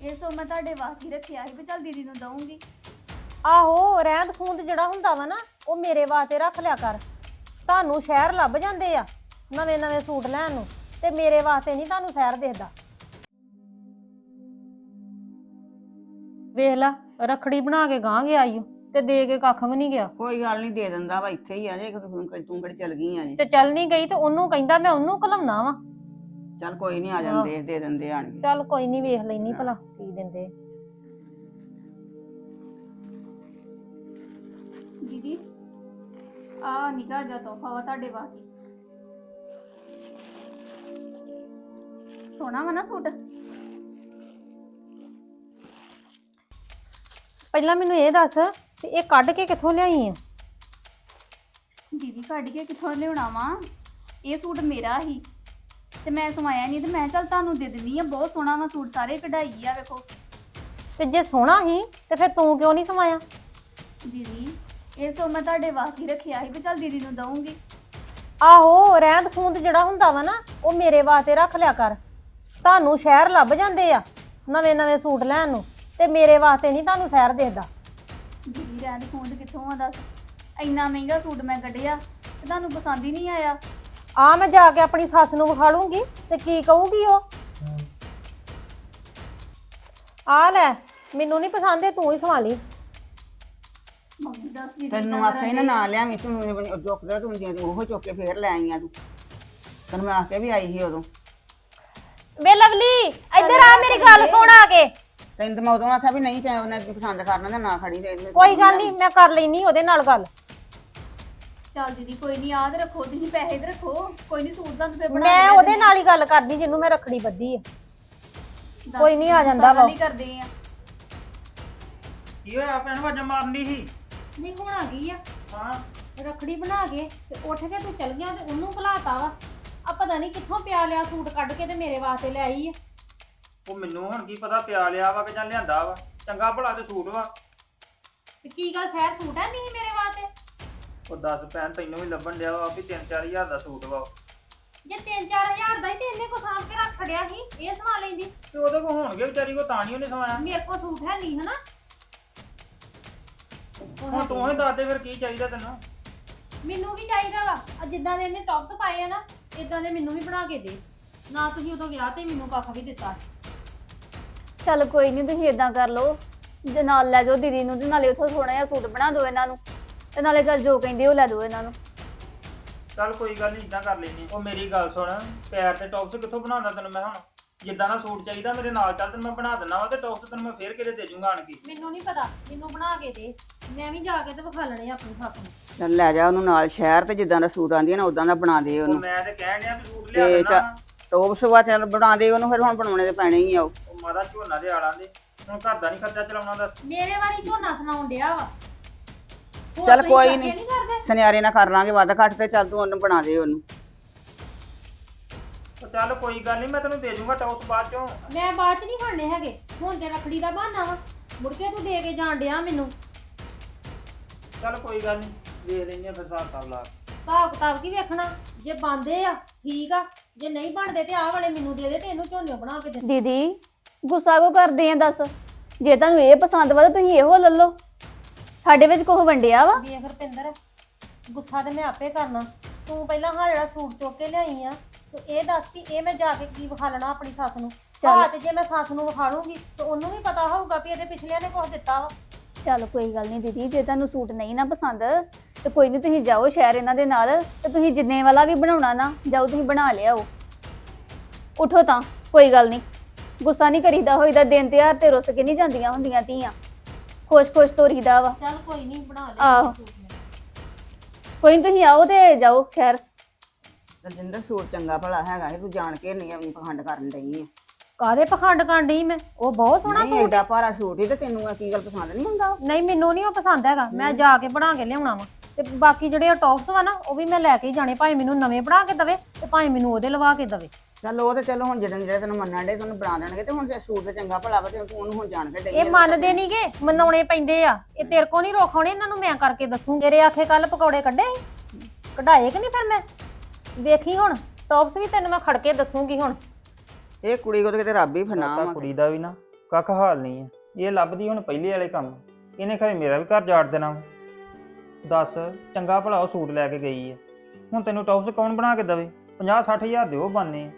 ਇਹ ਸੋ ਮੈਂ ਤੁਹਾਡੇ ਵਾਸਤੇ ਹੀ ਰੱਖਿਆ ਸੀ ਵੀ ਚੱਲ ਦੀਦੀ ਨੂੰ ਦਊਂਗੀ। ਆਹੋ ਰਹਿੰਦ ਖੂੰਦ ਜਿਹੜਾ ਹੁੰਦਾ ਵਾ ਨਾ ਉਹ ਮੇਰੇ ਵਾਸਤੇ ਰੱਖ ਲਿਆ ਕਰ। ਤੁਹਾਨੂੰ ਸ਼ਹਿਰ ਲੱਭ ਜਾਂਦੇ ਆ ਨਵੇਂ ਨਵੇਂ ਸੂਟ ਲੈਣ ਨੂੰ ਤੇ ਮੇਰੇ ਵਾਸਤੇ ਨਹੀਂ ਤੁਹਾਨੂੰ ਸ਼ਹਿਰ ਦਿਖਦਾ। ਵੇਖ ਲਾ ਰਖੜੀ ਬਣਾ ਕੇ ਗਾਂ ਗਿਆ ਈ ਓ, ਤੇ ਦੇ ਕੇ ਕੱਖ ਵੀ ਨਹੀਂ ਗਿਆ। ਕੋਈ ਗੱਲ ਨਹੀਂ ਦੇ ਦਿੰਦਾ ਵਾ ਇੱਥੇ ਹੀ ਆ ਜੇ ਤੂੰ ਤੂੰ ਕਿਹੜੀ ਚਲ ਗਈ ਆ ਜੀ। ਤੇ ਚੱਲ ਨਹੀਂ ਗਈ ਤੇ ਉਹਨੂੰ ਕਹਿੰਦਾ ਮੈਂ ਉਹਨੂੰ ਘਲਾਉਣਾ ਵਾ। ਚੱਲ ਕੋਈ ਨਹੀਂ ਆ ਜਾਂਦੇ ਦੇ ਦਿੰਦੇ ਆਣ ਚੱਲ ਕੋਈ ਨਹੀਂ ਵੇਖ ਲੈਣੀ ਭਲਾ ਕੀ ਦਿੰਦੇ। ਦੀਦੀ ਆ ਨਿਕਾ ਜਾ ਤੋਹਫਾ ਵਾ ਤੁਹਾਡੇ ਵਾਸਤੇ ਸੋਹਣਾ ਵਾ ਨਾ ਸੂਟ? ਪਹਿਲਾਂ ਮੈਨੂੰ ਇਹ ਦੱਸ ਤੇ ਇਹ ਕੱਢ ਕੇ ਕਿੱਥੋਂ ਲਿਆਈ ਆ? ਦੀਦੀ ਕੱਢ ਕੇ ਕਿੱਥੋਂ ਲਿਆਉਣਾ ਵਾ? ਇਹ ਸੂਟ ਮੇਰਾ ਹੀ। ਤੇ ਮੈਂ ਸਵਾਇਆ ਨਹੀਂ ਤੇ ਮੈਂ ਕਿਹਾ ਚੱਲ ਤੁਹਾਨੂੰ ਦੇ ਦਿੰਦੀ ਆ ਬਹੁਤ ਸੋਹਣਾ ਵਾ ਸੂਟ ਸਾਰੇ ਕਢਾਈ ਆ ਵੇਖੋ। ਤੇ ਜੇ ਸੋਹਣਾ ਹੀ ਤੇ ਫਿਰ ਤੂੰ ਕਿਉਂ ਨਹੀਂ ਸਮਾਇਆ ਦੀਦੀ ਇਹ ਸੋ ਮੈਂ ਤੁਹਾਡੇ ਵਾਸਤੇ ਹੀ ਰੱਖਿਆ ਸੀ ਵੀ ਚੱਲ ਦੀਦੀ ਨੂੰ ਦਊਂਗੀ। ਆਹੋ ਰਹਿੰਦ ਖੂੰਦ ਜਿਹੜਾ ਹੁੰਦਾ ਵਾ ਨਾ ਉਹ ਮੇਰੇ ਵਾਸਤੇ ਰੱਖ ਲਿਆ ਕਰ। ਤੁਹਾਨੂੰ ਸ਼ਹਿਰ ਲੱਭ ਜਾਂਦੇ ਆ ਨਵੇਂ ਨਵੇਂ ਸੂਟ ਲੈਣ ਨੂੰ ਤੇ ਮੇਰੇ ਵਾਸਤੇ ਨਹੀਂ ਤੁਹਾਨੂੰ ਸ਼ਹਿਰ ਦਿਖਦਾ। ਦੀਦੀ ਰਹਿਣ ਖੂੰਦ ਕਿੱਥੋਂ ਆ ਦੱਸ? ਇੰਨਾ ਮਹਿੰਗਾ ਸੂਟ ਮੈਂ ਕੱਢਿਆ ਤੇ ਤੁਹਾਨੂੰ ਪਸੰਦ ਹੀ ਨਹੀਂ ਆਇਆ। ਆ ਮੈਂ ਜਾ ਕੇ ਆਪਣੀ ਸੱਸ ਨੂੰ ਵਿਖਾ ਲੂੰਗੀ ਤੇ ਕੀ ਕਹੂਗੀ ਉਹ? ਆ ਲੈ ਮੈਨੂੰ ਨਹੀਂ ਪਸੰਦ ਇਹ ਤੂੰ ਹੀ ਸਵਾ ਲਈ। ਮੰਮੀ ਦੱਸ ਦੀਦੀ ਤੈਨੂੰ ਆਖਿਆ ਨਾ ਨਾ ਲਿਆਵੀਂ ਤੂੰ ਚੁੱਕ ਦੇ ਤੂੰ ਜੇ ਉਹ ਚੁੱਕ ਕੇ ਫੇਰ ਲੈ ਆਈ ਆ ਤੂੰ। ਤੈਨੂੰ ਮੈਂ ਆਖਿਆ ਵੀ ਆਈ ਸੀ ਉਦੋਂ। ਵੇ ਲਵਲੀ ਇੱਧਰ ਆ ਮੇਰੀ ਗੱਲ ਸੁਣ ਆ ਕੇ। ਤੈਨੂੰ ਤਾਂ ਮੈਂ ਉਦੋਂ ਆਖਿਆ ਵੀ ਨਹੀਂ ਚਾਹੇ ਉਹਨੇ ਪਸੰਦ ਕਰਨਾ ਤੇ ਨਾ ਖੜੀ ਦੇ ਕੋਈ ਗੱਲ ਨਹੀਂ ਮੈਂ ਕਰ ਲੈਣੀ ਉਹਦੇ ਨਾਲ ਗੱਲ। ਚੱਲ ਦੀਦੀ ਕੋਈ ਨਹੀਂ ਯਾਦ ਰੱਖੋ ਤੁਸੀਂ ਪੈਸੇ ਤੇ ਰੱਖੋ ਕੋਈ ਨਹੀਂ ਸੂਟ ਤੁਹਾਨੂੰ ਫੇਰ ਬਣਾ ਮੈਂ ਉਹਦੇ ਨਾਲ ਹੀ ਗੱਲ ਕਰਦੀ ਜਿਹਨੂੰ ਮੈਂ ਰੱਖੜੀ ਬੱਧੀ ਆ। ਕੋਈ ਨਹੀਂ ਆ ਜਾਂਦਾ ਵਾ। ਗੱਲ ਹੀ ਕਰਦੇ ਆ। ਕੀ ਹੋਇਆ ਭੈਣ ਵਾਜਾ ਮਾਰਨੀ ਸੀ? ਨਹੀਂ ਹੁਣ ਆ ਗਈ ਆ। ਹਾਂ। ਰੱਖੜੀ ਬਣਾ ਕੇ ਤੇ ਉੱਠ ਕੇ ਤੂੰ ਚਲ ਗਿਆ ਤੇ ਉਹਨੂੰ ਭੁਲਾਤਾ ਵਾ। ਆ ਪਤਾ ਨਹੀਂ ਕਿੱਥੋਂ ਪਿਆ ਲਿਆ ਸੂਟ ਕੱਢ ਕੇ ਤੇ ਮੇਰੇ ਵਾਸਤੇ ਲੈ ਆਈ ਆ। ਉਹ ਮੈਨੂੰ ਹੁਣ ਕੀ ਪਤਾ ਪਿਆ ਲਿਆ ਵਾ ਕਿ ਜਾਂ ਲਿਆਂਦਾ ਵਾ। ਚੰਗਾ ਭਲਾ ਤੇ ਸੂਟ ਵਾ। ਤੇ ਕੀ ਗੱਲ ਖੈਰ ਸੂਟ ਹੈ ਨਹੀਂ ਮੇਰੇ ਵਾਸਤੇ? ਉਹ 10 ਭੈਣ ਤੈਨੂੰ ਵੀ ਲੱਭਣ ਡਿਆ ਵਾ ਵੀ 3-4000 ਦਾ ਸੂਟ ਵਾ। ਜੇ 3-4000 ਦਾ ਹੀ ਤੇ ਇਹਨੇ ਕੋ ਸਾਂਭ ਕੇ ਰੱਖ ਛੜਿਆ ਸੀ ਇਹ ਸਵਾ ਲੈਂਦੀ। ਤੇ ਉਹਦੇ ਕੋ ਹੋਣਗੇ ਵਿਚਾਰੀ ਕੋ ਤਾਂ ਨਹੀਂ ਉਹਨੇ ਸਵਾਇਆ। ਮੇਰੇ ਕੋ ਸੂਟ ਹੈ ਨਹੀਂ ਹਨਾ? ਹੁਣ ਤੂੰ ਹੀ ਦੱਸ ਦੇ ਫਿਰ ਕੀ ਚਾਹੀਦਾ ਤੈਨੂੰ। ਮੈਨੂੰ ਵੀ ਚਾਹੀਦਾ ਵਾ। ਆ ਜਿੱਦਾਂ ਦੇ ਇਹਨੇ ਟੌਪਸ ਪਾਏ ਆ ਨਾ ਇਦਾਂ ਦੇ ਮੈਨੂੰ ਵੀ ਬਣਾ ਕੇ ਦੇ। ਨਾ ਤੁਸੀਂ ਉਦੋਂ ਵਿਆਹ ਤੇ ਮੈਨੂੰ ਕੱਖ ਵੀ ਦਿੱਤਾ। ਚੱਲ ਕੋਈ ਨਹੀਂ ਤੁਸੀਂ ਇਦਾਂ ਕਰ ਲਓ। ਜੇ ਨਾਲ ਲੈ ਜਾਓ ਦੀਦੀ ਨੂੰ ਤੇ ਨਾਲੇ ਉਥੋਂ ਥੋੜਾ ਜਿਹਾ ਸੂਟ ਬਣਾ ਦਿਓ ਇਹਨਾਂ ਨੂੰ। ਤੇ ਨਾਲੇ ਚੱਲ ਜੋ ਕਹਿੰਦੇ ਉਹ ਲੈ ਦਿਓ ਇਹਨਾਂ ਨੂੰ। ਚੱਲ ਕੋਈ ਗੱਲ ਨਹੀਂ ਇਦਾਂ ਕਰ ਲੈਣੀ ਉਹ ਮੇਰੀ ਗੱਲ ਸੁਣ ਪੈਰ ਤੇ ਟੌਪਸ ਕਿੱਥੋਂ ਬਣਾਉਂਦਾ ਤੈਨੂੰ ਮੈਂ ਹੁਣ? ਜਿੱਦਾਂ ਦਾ ਸੂਟ ਚਾਹੀਦਾ ਮੇਰੇ ਨਾਲ ਚੱਲ ਤੈਨੂੰ ਮੈਂ ਬਣਾ ਦਿੰਦਾ ਵਾ ਤੇ ਟੌਪਸ ਤੈਨੂੰ ਮੈਂ ਫੇਰ ਕਿਤੇ ਦੇ ਜੂੰਗਾ ਆਣ ਕੇ? ਮੈਨੂੰ ਨਹੀਂ ਪਤਾ ਮੈਨੂੰ ਬਣਾ ਕੇ ਦੇ। ਮੈਂ ਵੀ ਜਾ ਕੇ ਤੇ ਵਿਖਾ ਲੈਣੇ ਆਪਣੀ ਸੱਸ ਨੂੰ ਚੱਲ ਲੈ ਜਾ ਉਹਨੂੰ ਨਾਲ ਸ਼ਹਿਰ ਤੇ ਜਿੱਦਾਂ ਦਾ ਸੂਟ ਆਂਦੀ ਨਾ ਉਦਾਂ ਦਾ ਬਣਾ ਦੇ ਉਹ ਉਹਨੂੰ ਮੈਂ ਤੇ ਕਹਿਣ ਡਿਆ ਵੀ ਸੂਟ ਲਿਆ ਤੇ ਦੇਣਾ ਚੱਲ ਟੋਪ ਸੁਵਾ ਚੱਲ ਬਣਾ ਦੇ ਉਹਨੂੰ ਫਿਰ ਹੁਣ ਬਣਾਉਣੇ ਤੇ ਪੈਣੇ ਹੀ ਆ ਉਹ। ਉਹ ਮਾਦਾ ਝੋਨਾ ਦੇ ਆਲਾਂ ਦੇ ਹੁਣ ਘਰ ਦਾ ਨਹੀਂ ਖਰਚਾ ਚਲਾਉਣਾ ਦੱਸ। ਮੇਰੇ ਵਾਰੀ ਝੋਨਾ ਸੁਣਾਉਣ ਡਿਆ ਵਾ। ਚੱਲ ਤੁਸੀਂ ਕੋਈ। ਨਹੀਂ। ਕਰਦੇ? ਸੁਨਿਆਰੇ ਨਾਲ ਕਰ ਲਾਂਗੇ ਵੱਧ ਘੱਟ ਤੇ ਚੱਲ ਤੂੰ ਉਹਨੂੰ ਬਣਾ ਦੇ ਉਹਨੂੰ। ਉਹ ਚੱਲ ਕੋਈ ਗੱਲ ਨਹੀਂ ਮੈਂ ਤੈਨੂੰ ਦੇ ਜੂੰਗਾ ਟੌਪਸ ਬਾਅਦ ਚੋਂ। ਮੈਂ ਬਾਅਦ ਚ ਨਹੀਂ ਖਾਣੇ ਹੈਗੇ। ਹੁਣ ਤੇ ਰੱਖੜੀ ਦਾ ਬਹਾਨਾ ਵਾ। ਮੁੜ ਕੇ ਤੂੰ ਦੇ ਕੇ ਜਾਣ ਡਿਆ ਮੈਨੂੰ। ਚੱਲ ਕੋਈ ਗੱਲ ਨਹੀਂ ਵੇਖ ਲੈਂਦੇ ਆ ਫਿਰ ਹਿਸਾਬ ਕਿਤਾਬ ਲਾ ਕੇ। ਹਿਸਾਬ ਕਿਤਾਬ ਕੀ ਵੇਖਣਾ? ਜੇ ਬੰਦੇ ਆ ਠੀਕ ਆ। ਜੇ ਨਹੀਂ ਬਣਦੇ ਤੇ ਆਹ ਵਾਲੇ ਮੈਨੂੰ ਦੇ ਦੇ ਤੇ ਇਹਨੂੰ ਝੋਨੇ ਬਣਾ ਕੇ ਦੇ। ਦੀਦੀ ਗੁੱਸਾ ਕੋ ਕਰਦੇ ਆ ਦੱਸ? ਜੇ ਤੁਹਾਨੂੰ ਇਹ ਪਸੰਦ ਵਾ ਤਾਂ ਤੁਸੀਂ ਇਹੋ ਲੈ ਲਓ। ਸਾਡੇ ਵਿੱਚ ਕੋਹ ਵੰਡਿਆ ਵਾ? ਵੇਖ ਰਪਿੰਦਰ ਗੁੱਸਾ ਤੇ ਮੈਂ ਆਪੇ ਕਰਨਾ। ਤੂੰ ਪਹਿਲਾਂ ਹਾਂ ਜਿਹੜਾ ਸੂਟ ਚੁੱਕ ਕੇ ਲਿਆਈ ਆ ਤੂੰ ਇਹ ਦੱਸ ਕਿ ਇਹ ਮੈਂ ਜਾ ਕੇ ਕੀ ਵਿਖਾ ਲੈਣਾ ਆਪਣੀ ਸੱਸ ਨੂੰ। ਚੱਲ। ਹਾਂ ਤੇ ਜੇ ਮੈਂ ਸੱਸ ਨੂੰ ਵਿਖਾ ਲੂੰਗੀ ਤੇ ਉਹਨੂੰ ਵੀ ਪਤਾ ਹੋਊਗਾ ਵੀ ਇਹਦੇ ਪਿਛਲਿਆਂ ਨੇ ਕੁਝ ਦਿੱਤਾ ਵਾ। ਚੱਲ ਕੋਈ ਗੱਲ ਨਹੀਂ ਦੀਦੀ ਜੇ ਤੁਹਾਨੂੰ ਸੂਟ ਨਹੀਂ ਨਾ ਪਸੰਦ ਤੇ ਕੋਈ ਨਹੀਂ ਤੁਸੀਂ ਜਾਓ ਸ਼ਹਿਰ ਇਹਨਾਂ ਦੇ ਨਾਲ ਤੇ ਤੁਸੀਂ ਜਿੰਨੇ ਵਾਲਾ ਵੀ ਬਣਾਉਣਾ ਨਾ ਜਾਓ ਤੁਸੀਂ ਬਣਾ ਲਿਆਓ। ਉਠੋ ਤਾਂ ਕੋਈ ਗੱਲ ਨਹੀਂ। ਗੁੱਸਾ ਨਹੀਂ ਕਰੀਦਾ ਹੋਈਦਾ ਦਿਨ ਤਿਉਹਾਰ ਤੇ ਰੁੱਸ ਕੇ ਨਹੀਂ ਜਾਂਦੀਆਂ ਹੁੰਦੀਆਂ ਧੀਆਂ। ਖੁਸ਼-ਖੁਸ਼ ਤੋਰੀਦਾ ਵਾ। ਚੱਲ ਕੋਈ ਨਹੀਂ ਬਣਾ ਆਹੋ। ਲੈ ਮੈਂ ਕੋਈ ਨੀ ਤੁਸੀਂ ਆਓ ਤੇ ਜਾਓ ਸ਼ਹਿਰ ਰਜਿੰਦਰ ਸੂਟ ਚੰਗਾ ਭਲਾ ਹੈਗਾ ਇਹ ਤੂੰ ਜਾਣ ਕੇ ਨਹੀਂ ਆਪਣੀ ਪਖੰਡ ਕਰਨ ਡਈ ਆ। ਕਾਦੇ ਪਖੰਡ ਕਾਂਡੀ ਮੈਂ? ਉਹ ਬਹੁਤ ਸੋਹਣਾ ਨਹੀਂ ਐਡਾ ਭਾਰਾ ਸੂਟ ਹੀ ਤੇ ਤੈਨੂੰ ਇਹ ਕੀ ਗੱਲ ਪਸੰਦ ਨਹੀਂ ਹੁੰਦਾ ਨਹੀਂ ਮੈਨੂੰ ਨਹੀਂ ਉਹ ਪਸੰਦ ਹੈਗਾ। ਮੈਂ ਜਾ ਕੇ ਬਣਾ ਕੇ ਲਿਆਉਣਾ ਵਾ। ਤੇ ਬਾਕੀ ਜਿਹੜੇ ਟੌਪਸ ਵਾ ਨਾ ਉਹ ਵੀ ਮੈਂ ਲੈ ਕੇ ਹੀ ਜਾਣੇ ਭਾਵੇਂ ਮੈਨੂੰ ਨਵੇਂ ਬਣਾ ਕੇ ਦਵੇ ਤੇ ਭਾਵੇਂ ਮੈਨੂੰ ਉਹਦੇ ਲਵਾ ਕੇ ਦਵੇ। ਚੱਲ ਉਹ ਤੇ ਚਲੋ ਹੁਣ ਜਦੋਂ ਜਿਹੜੇ ਤੈਨੂੰ ਮੰਨਣ ਦੇ ਤੈਨੂੰ ਬਣਾ ਦੇਣਗੇ ਤੇ ਹੁਣ ਜੇ ਸੂਟ ਤੇ ਚੰਗਾ ਭਲਾ ਵਾ ਤੇ ਤੂੰ ਉਹਨੂੰ ਹੁਣ ਜਾਣ ਕੇ ਡਈ ਇਹ ਮੰਨਦੇ ਨਹੀਂਗੇ ਮਨਾਉਣੇ ਪੈਂਦੇ ਆ। ਇਹ ਤੇਰੇ ਕੋ ਨਹੀਂ ਰੋਖਾਉਣੇ ਇਹਨਾਂ ਨੂੰ ਮੈਂ ਕਰਕੇ ਦੱਸੂ। ਤੇਰੇ ਆਖੇ ਕੱਲ ਪਕੌੜੇ ਕੱਢੇ ਸੀ? ਕਢਾਏ ਕਿ ਨਹੀਂ ਫਿਰ ਮੈਂ? ਵੇਖੀ ਹੁਣ ਟੌਪਸ ਵੀ ਤੈਨੂੰ ਮੈਂ ਖੜ ਕੇ ਦੱਸੂਗੀ ਹੁਣ। ਇਹ ਕੁੜੀ ਕੋਲ ਕਿਤੇ ਰੱਬ ਹੀ ਫਨਾ ਵਾ। ਕੁੜੀ ਦਾ ਵੀ ਨਾ ਕੱਖ ਹਾਲ ਨਹੀਂ ਹੈ ਇਹ ਲੱਭਦੀ ਹੁਣ ਪਹਿਲੇ ਵਾਲੇ ਕੰਮ। ਇਹਨੇ ਖਰੇ ਮੇਰਾ ਵੀ ਘਰ ਜਾੜ ਦੇਣਾ ਵਾ। ਦੱਸ ਚੰਗਾ ਭਲਾ ਉਹ ਸੂਟ ਲੈ ਕੇ ਗਈ ਹੈ ਹੁਣ ਤੈਨੂੰ ਟੌਪਸ ਕੌਣ ਬਣਾ ਕੇ ਦਵੇ? 50 60 ਹਜ਼ਾਰ ਦੇ ਉਹ ਬਾਨੇ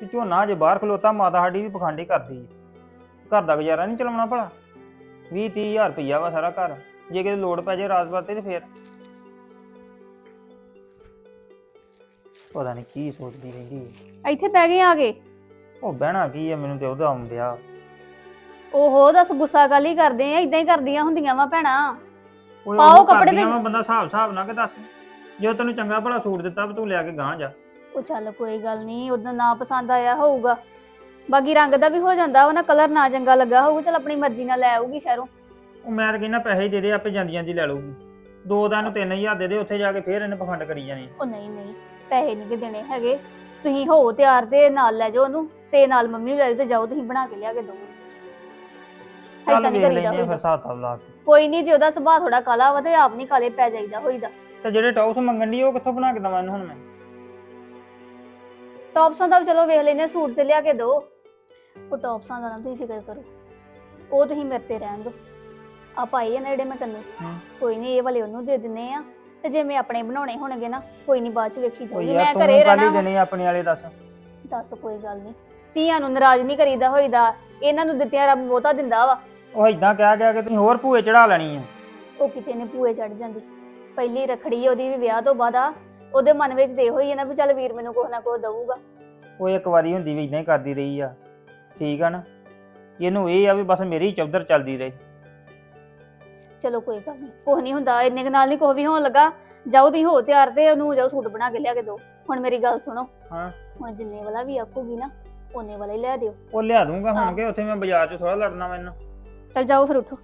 ਤੇ ਝੋਨਾ ਜੇ ਬਾਹਰ ਖਲੋਤਾ ਮਾਤਾ ਸਾਡੀ ਵੀ ਪਖੰਡੀ ਕਰਦੀ ਹੈ ਘਰ ਦਾ ਗੁਜ਼ਾਰਾ ਨਹੀਂ ਚਲਾਉਣਾ ਭਲਾ। 20 30 ਹਜ਼ਾਰ ਰੁਪਈਆ ਵਾ ਸਾਰਾ ਘਰ। ਜੇ ਕਿਤੇ ਲੋੜ ਪੈ ਜਾਏ ਰਾਤ ਬਾਤੇ ਤੇ ਫੇਰ। ਪਤਾ ਨਹੀਂ ਕੀ ਸੋਚਦੀ ਰਹਿੰਦੀ ਹੈ ਇੱਥੇ ਪੈ ਗਏ ਆ ਗਏ ਉਹ ਬਹਿਣਾ ਕੀ ਹੈ ਮੈਨੂੰ ਤੇ ਉਹਦਾ ਆਉਂਦਿਆ ਓਹੋ ਦੱਸ ਗੁੱਸਾ ਗੱਲ ਹੀ ਕਰਦੇ ਆ? ਇਦਾਂ ਹੀ ਕਰਦੀਆਂ ਹੁੰਦੀਆਂ ਵਾ ਭੈਣਾ। ਪਾਓ ਕੱਪੜੇ ਤੇ- ਬੰਦਾ ਹਿਸਾਬ ਹਿਸਾਬ ਨਾਲ ਕਿ ਦੱਸ। ਜੋ ਤੈਨੂੰ ਚੰਗਾ ਭਲਾ ਸੂਟ ਦਿੱਤਾ ਵੀ ਤੂੰ ਲਿਆ ਕੇ ਗਾਂ ਜਾ। ਉਹ ਚੱਲ ਕੋਈ ਗੱਲ ਨਹੀਂ ਉਹਦਾ ਨਾ ਪਸੰਦ ਆਇਆ ਹੋਊਗਾ। ਬਾਕੀ ਰੰਗ ਦਾ ਵੀ ਹੋ ਜਾਂਦਾ ਵਾ ਨਾ ਕਲਰ ਨਾ ਚੰਗਾ ਲੱਗਾ ਹੋਊਗਾ ਚੱਲ ਆਪਣੀ ਮਰਜ਼ੀ ਨਾਲ ਲੈ ਆਊਗੀ ਸ਼ਹਿਰੋਂ। ਉਹ ਮੈਂ ਤਾਂ ਕਹਿੰਦਾ ਪੈਸੇ ਦੇ ਦੇ ਆਪੇ ਜਾਂਦੀ ਜਾਂਦੀ ਲੈ ਲਊਗੀ। ਦੋ ਦਾ ਨੂੰ 3000 ਦੇ ਦੇ ਉੱਥੇ ਜਾ ਕੇ ਫੇਰ ਇਹਨੇ ਪਖੰਡ ਕਰੀ ਜਾਣੀ। ਉਹ ਨਹੀਂ ਨਹੀਂ ਪੈਸੇ ਨਹੀਂ ਕਿ ਦੇਣੇ ਹੈਗੇ। ਤੁਸੀਂ ਹੋ ਤਿਆਰ ਤੇ ਨਾਲ ਲੈ ਜਾਓ ਉਹਨੂੰ ਤੇ ਨਾਲ ਮੰਮੀ ਨੂੰ ਲੈ ਜਾਓ ਤੇ ਜਾਓ ਤੁਸੀਂ ਬਣਾ ਕੇ ਲਿਆ ਕੇ ਦੋ ਚੱਲ ਏਦਾਂ ਨਹੀਂ ਵੇਖ ਕਰੀਦਾ ਲੈਂਦੇ ਆ ਫਿਰ ਹੋਈਦਾ। ਹਿਸਾਬ ਕਿਤਾਬ ਲਾ ਕੇ। ਕੋਈ ਨਹੀਂ ਜੇ ਉਹਦਾ ਸੁਭਾਅ ਥੋੜਾ ਕਾਲਾ ਵਾ ਤੇ ਆਪ ਨਹੀਂ ਕਾਲੇ ਪੈ ਜਾਈਦਾ ਹੋਈਦਾ। ਤੇ ਜਿਹੜੇ ਟੌਪਸ ਮੰਗਣ ਦੀ ਉਹ ਕਿੱਥੋਂ ਬਣਾ ਕੇ ਦਵਾਂ ਇਹਨੂੰ ਹੁਣ ਮੈਂ? ਟੌਪਸਾਂ ਦਾ ਵੀ ਚਲੋ ਵੇਖ ਲੈਨੇ ਸੂਟ ਤੇ ਲਿਆ ਕੇ ਦੋ ਉਹ ਟੌਪਸਾਂ ਦਾ ਨਾ ਤੁਸੀਂ ਫਿਕਰ ਕਰੋ। ਉਹ ਤੁਸੀਂ ਮੇਰੇ ਤੇ ਰਹਿਣ ਦਿਓ। ਆ ਪਾਈ ਆ ਨਾ ਜਿਹੜੇ ਮੈਂ ਤੈਨੂੰ। ਕੋਈ ਨਹੀਂ ਇਹ ਵਾਲੇ ਉਹਨੂੰ ਦੇ ਦਿੰਨੇ ਆ। ਤੇ ਜੇ ਮੈਂ ਆਪਣੇ ਬਣਾਉਣੇ ਹੋਣਗੇ ਨਾ ਕੋਈ ਨਹੀਂ ਬਾਅਦ ਚ ਵੇਖੀ ਜਾਊਗੀ। ਮੈਂ ਘਰੇ ਰਹਿਣਾ। ਵਾ। ਦੇਣੇ ਆਪਣੇ ਵਾਲੇ ਦੱਸ। ਦੱਸ ਕੋਈ ਗੱਲ ਨਹੀਂ। ਧੀਆਂ ਨੂੰ ਨਾਰਾਜ਼ ਨਹੀਂ ਕਰੀਦਾ ਹੋਈਦਾ। ਇਹਨਾਂ ਨੂੰ ਦਿੱਤਿਆਂ ਰੱਬ ਬਹੁਤਾ ਦਿੰਦਾ ਵਾ। ਉਹ ਇਦਾਂ ਕਹਿ ਕਹਿ ਕੇ ਤੁਸੀਂ ਹੋਰ ਭੂਏ ਚੜਾ ਲੈਣੀ ਆ। ਉਹ ਕਿਤੇ ਨੇ ਭੂਏ ਚੜ ਜਾਂਦੀ। ਪਹਿਲੀ ਰਖੜੀ ਉਹਦੀ ਵੀ ਵਿਆਹ ਤੋਂ ਬਾਅਦ ਆ। ਉਹਦੇ ਮਨ ਵਿੱਚ ਤੇ ਇਹੋ ਹੀ ਹੈ ਨਾ ਵੀ ਚੱਲ ਵੀਰ ਮੈਨੂੰ ਕੁਛ ਨਾ ਕੁਛ ਦਊਗਾ। ਉਹ ਇੱਕ ਵਾਰੀ ਹੁੰਦੀ ਵੀ ਇਦਾਂ ਹੀ ਕਰਦੀ ਰਹੀ ਆ। ਠੀਕ ਆ ਨਾ? ਇਹਨੂੰ ਇਹ ਆ ਵੀ ਬਸ ਮੇਰੀ ਚੌਧਰ ਚੱਲਦੀ ਰਹੇ। ਚਲੋ ਕੋਈ ਗੱਲ ਨਹੀਂ ਕੁਛ ਨਹੀਂ ਹੁੰਦਾ ਇੰਨੇ ਕੁ ਨਾਲ ਨਹੀਂ ਕੁਛ ਵੀ ਹੋਣ ਲੱਗਾ। ਜਾਓ ਤੁਸੀਂ ਹੋ ਤਿਆਰ ਤੇ ਉਹਨੂੰ ਜਾਓ ਸੂਟ ਬਣਾ ਕੇ ਲਿਆ ਕੇ ਦਿਓ। ਹੁਣ ਮੇਰੀ ਗੱਲ ਸੁਣੋ ਹਾਂ। ਹੁਣ ਜਿੰਨੇ ਵਾਲਾ ਵੀ ਆਖੂਗੀ ਨਾ ਉਹਨੇ ਵਾਲਾ ਹੀ ਲੈ ਦਿਓ। ਉਹ ਲਿਆ ਦੂੰਗਾ। ਹੁਣ ਕਿ ਉੱਥੇ ਮੈਂ ਬਾਜ਼ਾਰ 'ਚ ਥੋੜਾ ਲੜਨਾ ਮੈਨੂੰ ਚਲ ਜਾਓ ਫਿਰ ਉੱਠੋ।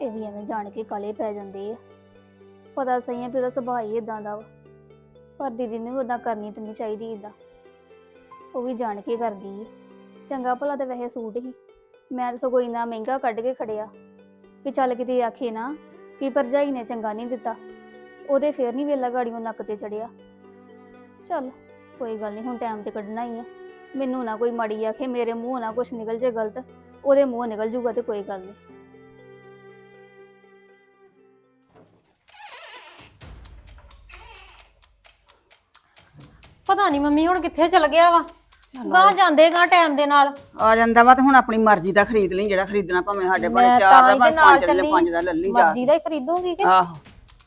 ਇਹ ਵੀ ਐਵੇਂ ਜਾਣ ਕੇ ਕਾਲੇ ਪੈ ਜਾਂਦੇ ਆ। ਪਤਾ ਸਹੀ ਹੈ ਵੀ ਉਹਦਾ ਸੁਭਾਅ ਹੀ ਇਦਾਂ ਦਾ ਵਾ। ਪਰ ਦੀਦੀ ਨੂੰ ਉਦਾਂ ਕਰਨੀ ਤਾਂ ਨਹੀਂ ਚਾਹੀਦੀ ਇਦਾਂ ਉਹ ਵੀ ਜਾਣ ਕੇ ਕਰਦੀ ਹੈ ਚੰਗਾ ਭਲਾ ਤਾਂ ਵੈਸੇ ਸੂਟ ਹੀ। ਮੈਂ ਤਾਂ ਸਗੋਂ ਇੰਨਾ ਮਹਿੰਗਾ ਕੱਢ ਕੇ ਖੜਿਆ। ਵੀ ਚੱਲ ਕਿਤੇ ਆਖੇ ਨਾ ਵੀ ਭਰਜਾਈ ਨੇ ਚੰਗਾ ਨਹੀਂ ਦਿੱਤਾ। ਉਹਦੇ ਫੇਰ ਨਹੀਂ ਵੇਲਾ ਗਾੜੀਆਂ ਨੱਕ ਤੇ ਚੜਿਆ। ਚੱਲ ਕੋਈ ਗੱਲ ਨਹੀਂ ਹੁਣ ਟਾਈਮ ਤੇ ਕੱਢਣਾ ਹੀ ਆ। ਮੈਨੂੰ ਨਾ ਕੋਈ ਮਾੜੀ ਆਖੇ, ਮੇਰੇ ਮੂੰਹ ਨਾ ਕੁਝ ਨਿਕਲ ਜੇ ਗਲਤ। ਉਹਦੇ ਮੂੰਹ ਨਿਕਲ ਜੂਗਾ ਤੇ ਕੋਈ ਗੱਲ ਨਹੀਂ ਪਤਾ ਨਹੀਂ ਮੰਮੀ ਹੁਣ ਕਿੱਥੇ ਚਲ ਗਿਆ ਵਾ। ਗਾਂ ਜਾਂਦੇ ਗਾਂ ਟਾਈਮ ਦੇ ਨਾਲ। ਆ ਜਾਂਦਾ ਵਾ ਤੇ ਹੁਣ ਆਪਣੀ ਮਰਜ਼ੀ ਦਾ ਖਰੀਦ ਲਈ ਜਿਹੜਾ ਖਰੀਦਣਾ ਭਾਵੇਂ ਸਾਡੇ ਬੜੇ ਚਾਰ ਦਾ ਭਾਵੇਂ ਪੰਜ ਦਾ ਲੈ ਚੱਲੀ। ਪੰਜ ਦਾ ਲੈ ਲਈ ਜਾ। ਮਰਜ਼ੀ ਦਾ ਹੀ ਖਰੀਦੂਗੀ ਕਿ? ਆਹੋ।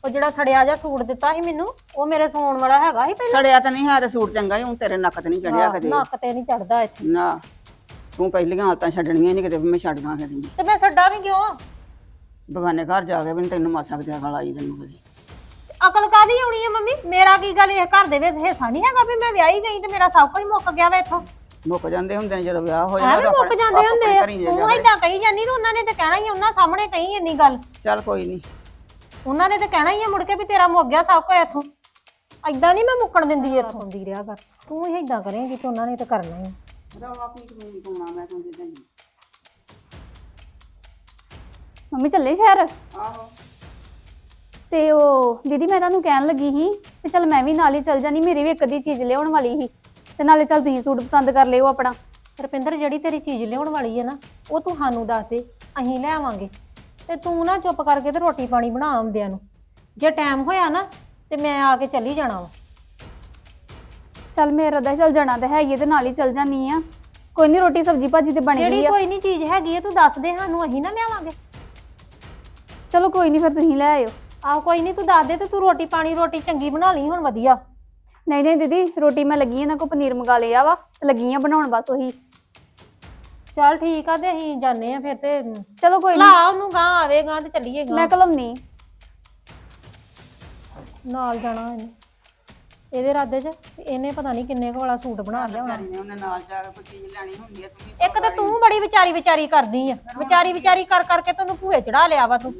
ਉਹ ਜਿਹੜਾ ਸੜਿਆ ਜਿਹਾ ਸੂਟ ਦਿੱਤਾ ਸੀ ਮੈਨੂੰ ਉਹ ਮੇਰੇ ਸੌਣ ਵਾਲਾ ਹੈਗਾ ਸੀ ਪਹਿਲਾਂ। ਸੜਿਆ ਤਾਂ ਨਹੀਂ ਹੈ ਤੇ ਸੂਟ ਚੰਗਾ ਹੀ ਹੁਣ ਤੇਰੇ ਨੱਕ ਤੇ ਨਹੀਂ ਚੜਿਆ ਕਦੇ ਨੱਕ ਤੇ ਨਹੀਂ ਚੜਦਾ ਇੱਥੇ। ਨਾ ਤੂੰ ਪਹਿਲੀਆਂ ਹਾਲਤਾਂ ਛੱਡਣੀਆਂ ਨਹੀਂ ਕਿਤੇ ਮੈਂ ਛੱਡਦਾ ਫਿਰ ਤੇ ਮੈਂ ਛੱਡਾ ਵੀ ਕਿਉਂ? ਬਗਾਨੇ ਘਰ ਜਾ ਕੇ ਵੀ ਨੀ ਤੈਨੂੰ ਮਾਸਾ ਕਿਤੇ ਅਕਲ ਆਈ ਤੈਨੂੰ ਕਦੀ। ਅਕਲ ਕਾਦੀ ਆਉਣੀ ਹੈ ਮੰਮੀ? ਮੇਰਾ ਕੀ ਗੱਲ ਇਹ ਘਰ ਦੇ ਵਿੱਚ ਹਿੱਸਾ ਨਹੀਂ ਹੈਗਾ ਵੀ ਮੈਂ ਵਿਆਹੀ ਗਈ ਤੇ ਮੇਰਾ ਸਭ ਕੁਝ ਮੁੱਕ ਗਿਆ ਵਾ ਇੱਥੋਂ? ਮੁੱਕ ਜਾਂਦੇ ਹੁੰਦੇ ਨੇ ਜਦੋਂ ਵਿਆਹ ਹੋ ਐਵੇਂ ਤਾਂ ਮੁੱਕ ਆਪਣੇ- ਜਾਂਦੇ ਆਪਣੇ ਹੁੰਦੇ ਆ। ਜਾ ਤੂੰ ਕੇ। ਏਦਾਂ ਕਹੀ ਜਾਂਦੀ ਤੇ ਉਹਨਾਂ ਨੇ ਤੇ ਕਹਿਣਾ ਹੀ ਆ, ਉਹਨਾਂ ਸਾਹਮਣੇ ਕਹੀ ਇੰਨੀ ਗੱਲ। ਚੱਲ ਕੋਈ ਨਹੀਂ ਉਹਨਾਂ ਨੇ ਤੇ ਕਹਿਣਾ ਹੀ ਆ ਮੁੜ ਕੇ ਵੀ ਤੇਰਾ ਮੁੱਕ ਗਿਆ ਸਭ ਕੁਝ ਇੱਥੋਂ। ਐਦਾਂ ਨਹੀਂ ਮੈਂ ਮੁੱਕਣ ਦਿੰਦੀ ਇੱਥੋਂ। ਹੁੰਦੀ ਰਿਹਾ ਕਰ। ਤੂੰ ਹੀ ਏਦਾਂ ਕਰੇਂਗੀ ਤੇ ਉਹਨਾਂ ਨੇ ਤੇ ਕਰਨਾ ਹੀ ਆ। ਜਿੱਦਾਂ ਮੰਮੀ ਚੱਲੇ ਸ਼ਹਿਰ? ਆਹੋ। ਤੇ ਉਹ ਦੀਦੀ ਮੈਂ ਤੁਹਾਨੂੰ ਕਹਿਣ ਲੱਗੀ ਸੀ ਕਿ ਚੱਲ ਮੈਂ ਵੀ ਨਾਲ ਹੀ ਚੱਲ ਜਾਨੀ ਮੇਰੀ ਵੀ ਇੱਕ ਅੱਧੀ ਚੀਜ਼ ਲਿਆਉਣ ਵਾਲੀ ਸੀ। ਤੇ ਨਾਲੇ ਚੱਲ ਤੁਸੀਂ ਸੂਟ ਪਸੰਦ ਕਰ ਲਿਓ ਆਪਣਾ। ਰੁਪਿੰਦਰ ਜਿਹੜੀ ਤੇਰੀ ਚੀਜ਼ ਲਿਆਉਣ ਵਾਲੀ ਹੈ ਨਾ ਉਹ ਤੂੰ ਸਾਨੂੰ ਦੱਸ ਦੇ ਅਸੀਂ ਲੈ ਆਵਾਂਗੇ। ਤੇ ਤੂੰ ਨਾ ਚੁੱਪ ਕਰਕੇ ਤੇ ਰੋਟੀ ਪਾਣੀ ਬਣਾ ਆਉਂਦਿਆਂ ਨੂੰ। ਜੇ ਟਾਈਮ ਹੋਇਆ ਨਾ ਤੇ ਮੈਂ ਆ ਕੇ ਚੱਲੀ ਜਾਣਾ ਵਾ। ਚੱਲ ਮੇਰਾ ਤਾਂ ਚੱਲ ਜਾਣਾ ਤਾਂ ਹੈ ਹੀ ਹੈ ਤੇ ਨਾਲ ਹੀ ਚੱਲ ਜਾਨੀ ਆ। ਕੋਈ ਨਹੀਂ ਰੋਟੀ ਸਬਜੀ ਭਾਜੀ ਤੇ ਬਣ ਗਈ ਜਿਹੜੀ ਆ। ਕੋਈ ਨਹੀਂ ਚੀਜ਼ ਹੈਗੀ ਹੈ ਤੂੰ ਦੱਸ ਦੇ ਸਾਨੂੰ ਅਸੀਂ ਨਾ ਲਿਆਵਾਂਗੇ। ਚਲੋ ਕੋਈ ਨਹੀਂ ਫਿਰ ਤੁਸੀਂ ਲੈ ਆਇਓ। ਆਹ ਕੋਈ ਨਹੀਂ ਤੂੰ ਦੱਸ ਦੇ ਤੇ ਤੂੰ ਰੋਟੀ ਪਾਣੀ ਰੋਟੀ ਚੰਗੀ ਬਣਾ ਲਈ ਹੁਣ ਵਧੀਆ। ਨਹੀਂ ਨਹੀਂ ਦੀਦੀ ਰੋਟੀ ਮੈਂ ਲੱਗੀ ਇਹਨਾਂ ਕੋ ਪਨੀਰ ਮੰਗਾ ਲਿਆ ਵਾ ਤੇ ਲੱਗੀ ਆ ਬਣਾਉਣ ਬਸ ਉਹੀ। ਚੱਲ ਠੀਕ ਆ ਤੇ ਅਸੀਂ ਜਾਣੇ ਆ ਫਿਰ ਤੇ। ਚਲੋ ਕੋਈ ਲਾ ਨਹੀਂ ਉਹਨੂੰ ਗਾਂ ਆਵੇਗਾ ਤੇ ਚੱਲੀਏਗਾ ਮੈਂ ਕਲਮਨੀ ਨਾਲ ਜਾਣਾ ਇਹਨੇ। ਇਹਦੇ ਇਰਾਦੇ 'ਚ ਇਹਨੇ ਪਤਾ ਨਹੀਂ ਕਿੰਨੇ ਕੁ ਵਾਲਾ ਸੂਟ ਬਣਾ ਲਿਆ ਹੋਣਾ। ਨੇ ਉਹਨੇ ਨਾਲ ਜਾ ਕੇ ਕੋਈ ਚੀਜ਼ ਲੈਣੀ ਹੁੰਦੀ ਹੈ ਤੂੰ ਵੀ ਇੱਕ ਤਾਂ ਤੂੰ ਬੜੀ ਵਿਚਾਰੀ ਵਿਚਾਰੀ ਕਰਦੀ ਆ। ਵਿਚਾਰੀ ਵਿਚਾਰੀ ਕਰ ਕਰਕੇ ਤੈਨੂੰ ਭੂਏ ਚੜਾ ਲਿਆ ਵਾ ਤੂੰ।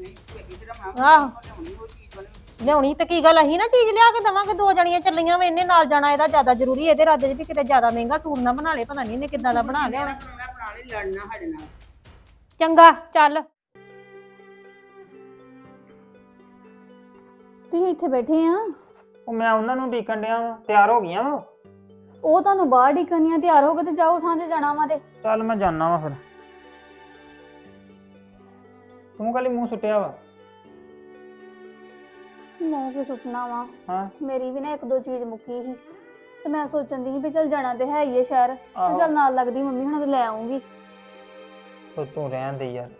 ਆਹੋ। ਲਿਆਉਣੀ ਤੇ ਕੀ ਗੱਲ ਅਸੀਂ ਨਾ ਚੀਜ਼ ਲਿਆ ਕੇ ਦਵਾਂਗੇ ਦੋ ਜਣੀਆਂ ਚੱਲੀਆਂ ਵੇ ਇਹਨੇ ਨਾਲ ਜਾਣਾ ਇਹਦਾ ਜ਼ਿਆਦਾ ਜ਼ਰੂਰੀ ਇਹਦੇ ਇਰਾਦੇ 'ਚ ਵੀ ਕਿਤੇ ਜ਼ਿਆਦਾ ਮਹਿੰਗਾ ਸੂਟ ਨਾ ਬਣਾ ਲੇ ਪਤਾ ਨਹੀਂ ਇਹਨੇ ਕਿੱਦਾਂ ਦਾ ਬਣਾ ਲਿਆ ਹੋਣਾ। ਮੈਂ ਬਣਾ ਲਈ ਲੜਨਾ ਸਾਡੇ ਨਾਲ ਚੰਗਾ ਚੱਲ। ਤੁਸੀਂ ਇੱਥੇ ਬੈਠੇ ਆ? ਉਹ ਮੈਂ ਉਹਨਾਂ ਨੂੰ ਡੀਕਣ ਡਿਆ ਵਾਂ ਤਿਆਰ ਹੋ ਗਈਆਂ ਵਾ। ਉਹ ਤੁਹਾਨੂੰ ਬਾਹਰ ਢੀਕਣੀਆਂ ਤਿਆਰ ਹੋ ਕੇ ਤੇ ਜਾਓ ਠਾਂ ਤੇ ਜਾਣਾ ਵਾ ਤੇ। ਚੱਲ ਮੈਂ ਜਾਣਾ ਵਾ ਫਿਰ। ਤੂੰ ਕਾਲੀ ਮੂੰਹ ਸੁੱਟਿਆ ਵਾ? ਮੈਂ ਕੀ ਸੁਪਨਾ ਵਾ? ਹਾਂ। ਮੇਰੀ ਵੀ ਨਾ ਇੱਕ ਦੋ ਚੀਜ਼ ਮੁੱਕੀ ਸੀ। ਤੇ ਮੈਂ ਸੋਚਣ ਦੀ ਸੀ ਵੀ ਚੱਲ ਜਾਣਾ ਤੇ ਹੈ ਹੀ ਹੈ ਸ਼ਹਿਰ। ਤੇ ਆਹੋ। ਚੱਲ ਨਾਲ ਲੱਗਦੀ ਮੰਮੀ ਹੁਣਾਂ ਤੇ ਲੈ ਆਉਂਗੀ ਤੂੰ ਤੂੰ ਰਹਿਣ ਦੇ ਯਾਰ।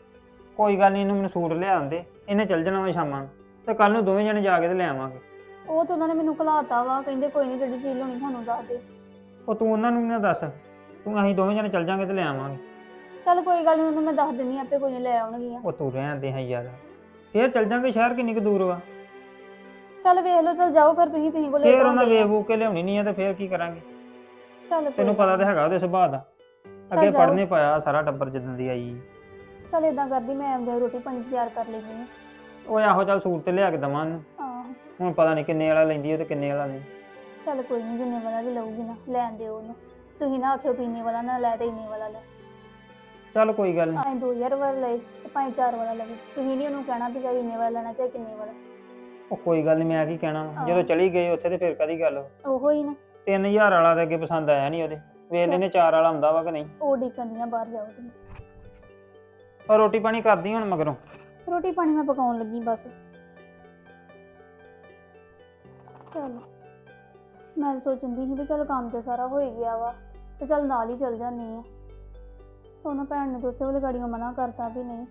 ਕੋਈ ਗੱਲ ਨਹੀਂ ਇਹਨੂੰ ਮੈਨੂੰ ਸੂਟ ਲਿਆ ਆਉਂਦੇ। ਇਹਨੇ ਚੱਲ ਜਾਣਾ ਵਾ ਸ਼ਾਮਾਂ ਨੂੰ। ਤੇ ਕੱਲ ਨੂੰ ਦੋਵੇਂ ਜਣੇ ਜਾ ਕੇ ਤੇ ਲੈ ਆਵਾਂਗੇ। ਉਹ ਤਾਂ ਉਹਨਾਂ ਨੇ ਮੈਨੂੰ ਘਲਾਤਾ ਵਾ। ਕਹਿੰਦੇ ਕੋਈ ਨਹੀਂ ਜਿਹੜੀ ਚੀਜ਼ ਲੈਣੀ ਤੁਹਾਨੂੰ ਦੱਸ ਦੇ। ਉਹ ਤੂੰ ਉਹਨਾਂ ਨੂੰ ਵੀ ਨਾ ਦੱਸ। ਤੂੰ ਅਸੀਂ ਦੋਵੇਂ ਜਣੇ ਚੱਲ ਜਾਾਂਗੇ ਤੇ ਲੈ ਆਵਾਂਗੇ। ਚੱਲ ਕੋਈ ਗੱਲ ਨਹੀਂ ਉਹਨੂੰ ਮੈਂ ਦੱਸ ਦਿੰਨੀ ਆਂ, ਆਪੇ ਕੋਈ ਨਹੀਂ ਲੈ ਆਉਣਗੀਆਂ। ਉਹ ਤੂੰ ਰਹਿਣ ਦੇ ਹਾਂ ਯਾਰ। ਫੇਰ ਚੱਲ ਜਾਾਂਗੇ ਸ਼ਹਿਰ ਕਿੰਨੀ ਕੁ ਦੂਰ ਵਾ। ਚੱਲ ਵੇਖ ਲਓ ਚੱਲ ਜਾਓ ਫਿਰ ਤੁਸੀਂ ਤੁਸੀਂ ਕੋਲੇ ਫੇਰ ਉਹਨਾਂ ਵੇਖ ਵੂਕ ਕੇ ਲਿਆਉਣੀ ਨਹੀਂ ਆ ਤੇ ਫੇਰ ਕੀ ਕਰਾਂਗੇ? ਚੱਲ ਕੋਈ ਤੈਨੂੰ ਪਤਾ ਤੇ ਹੈਗਾ ਉਹਦੇ ਸੁਭਾਅ ਦਾ। ਅੱਗੇ ਜਾਓ। ਪੜ੍ਹਨੇ ਪਾਇਆ ਸਾਰਾ ਟੱਬਰ ਜਿੱਦਾਂ ਦੀ ਆਈ। ਚੱਲ ਇਦਾਂ ਕਰਦੀ ਮੈਂ ਆਉਂਦੇ ਰੋਟੀ ਪਾਣੀ ਤਿਆਰ ਕਰ ਲੈਂਦੀ ਹਾਂ। ਉਹ ਆਹੋ ਚੱਲ ਸੂਟ ਤੇ ਲਿਆ ਕੇ ਦਵਾਂ ਇਹਨੂੰ ਆਹੋ। ਹੁਣ ਪਤਾ ਨਹੀਂ ਕਿੰਨੇ ਵਾਲਾ ਲੈਂਦੀ ਹੈ ਤੇ ਕਿੰਨੇ ਵਾਲਾ ਨਹੀਂ। ਚੱਲ ਕੋਈ ਨਹੀਂ ਜਿੰਨੇ ਵਾਲਾ ਵੀ ਲਊਗੀ ਨਾ ਲੈਣ ਦਿਓ ਉਹਨੂੰ। ਤੁਸੀਂ ਨਾ ਆਖਿਓ ਪੀਣੇ ਵਾਲਾ ਨਾ ਲੈ ਤੇ ਇੰਨੇ ਵਾਲਾ ਲੈ। ਚੱਲ ਕੋਈ ਗੱਲ ਨਹੀਂ ਭਾਵੇਂ 2000 ਵਾਲਾ ਲਏ ਤੇ ਭਾਵੇਂ 4 ਵਾਲਾ ਲਵੇ। ਤੁਸੀਂ ਨਹੀਂ ਉਹਨੂੰ ਕਹਿਣਾ ਵੀ ਚਾਹੇ ਇੰਨੇ ਵਾਲਾ ਲੈਣਾ ਚਾਹੇ ਕਿੰਨੇ ਵਾਲਾ। ਉਹ ਕੋਈ ਗੱਲ ਨਹੀਂ ਮੈਂ ਕੀ ਕਹਿਣਾ ਵਾ। ਜਦੋਂ ਚਲੀ ਗਈ ਉੱਥੇ ਤੇ ਫਿਰ ਕਦੀ ਗੱਲ? ਉਹੋ ਹੀ ਨਾ। 3000 ਵਾਲਾ ਤੇ ਅੱਗੇ ਪਸੰਦ ਆਇਆ ਨਹੀਂ ਉਹਦੇ। ਵੇਖ ਲੈਨੇ 4 ਵਾਲਾ ਹੁੰਦਾ ਵਾ ਕਿ ਨਹੀਂ? ਉਹ ਡੀਕੰਦੀਆਂ ਬਾਹਰ ਜਾਓ ਤੁਸੀਂ। ਪਰ ਰੋਟੀ ਪਾਣੀ ਕਰਦੀ ਹੁਣ ਮਗਰੋਂ? ਰੋਟੀ ਪਾਣੀ ਮੈਂ ਪਕਾਉਣ ਲੱਗੀ ਬਸ। ਚਲ। ਮੈਂ ਸੋਚਦੀ ਸੀ ਵੀ ਚੱਲ ਕੰਮ ਤੇ ਸਾਰਾ ਹੋ ਹੀ ਗਿਆ ਵਾ ਤੇ ਚੱਲ ਨਾਲ ਹੀ ਚੱਲ ਜਾਂਦੀ ਆ। ਉਹਨਾਂ ਭੈਣ ਨੇ ਦੋਸੇ ਵਾਲੇ ਗਾੜੀਆਂ ਮਨਾ ਕਰਤਾ ਵੀ ਨਹੀਂ।